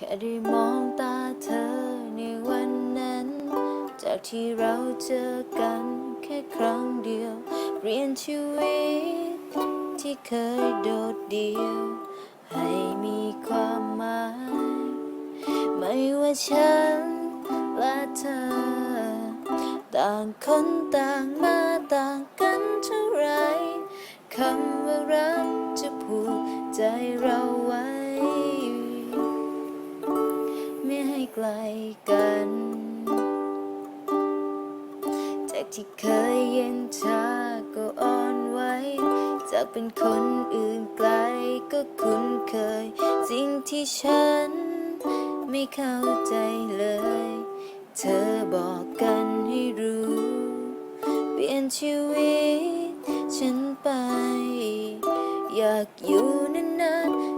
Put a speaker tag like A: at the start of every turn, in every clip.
A: ค่ได้มองตาเธอในวันนั้น จากที่เราเจอกันแค่ครั้งเดียว เปลี่ยนชีวิตที่เคยโดดเดี่ยว ให้มีความหมาย ไม่ว่าฉันและเธอ ต่างคนต่างมาต่างกัน กลกัน จากที่เคยเย็นชาก็อ่อนไหวจากเป็นคนอื่นไกลก็คุ้นเคย สิ่งที่ฉันไม่เข้าใจเลย เธอบอกกันให้รู้ เปลี่ยนชีวิตฉันไป อยากอยู่นานๆ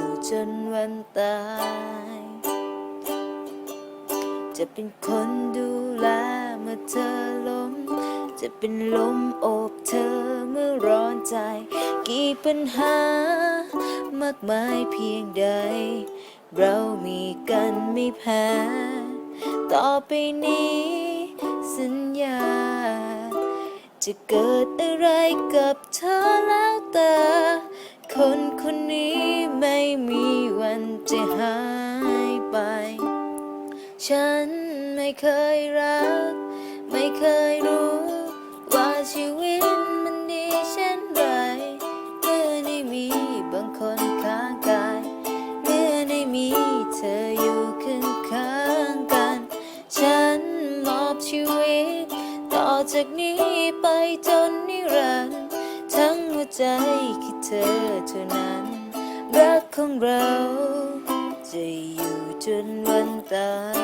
A: จนวันตาย จะเป็นคนดูแลเมื่อเธอล้ม จะเป็นลมโอบเธอเมื่อร้อนใจ กี่ปัญหามากมายเพียงใด เรามีกันไม่แพ้ ต่อไปนี้ สัญญา จะเกิดอะไรกับเธอแล้วแต่คนคนนี้ ไม่มีวันจะหายไป ฉันไม่เคยรัก ไม่เคยรู้ ว่าชีวิตมันดีเช่นไร เมื่อได้มีบางคนข้างกาย เมื่อได้มีเธออยู่ข้างข้างๆกัน ฉันมอบชีวิต ต่อจากนี้ไปจนนิรันดร์ทั้งหัวใจคือเธอเท่านั้น ของเรา จะอยู่จนวันตาย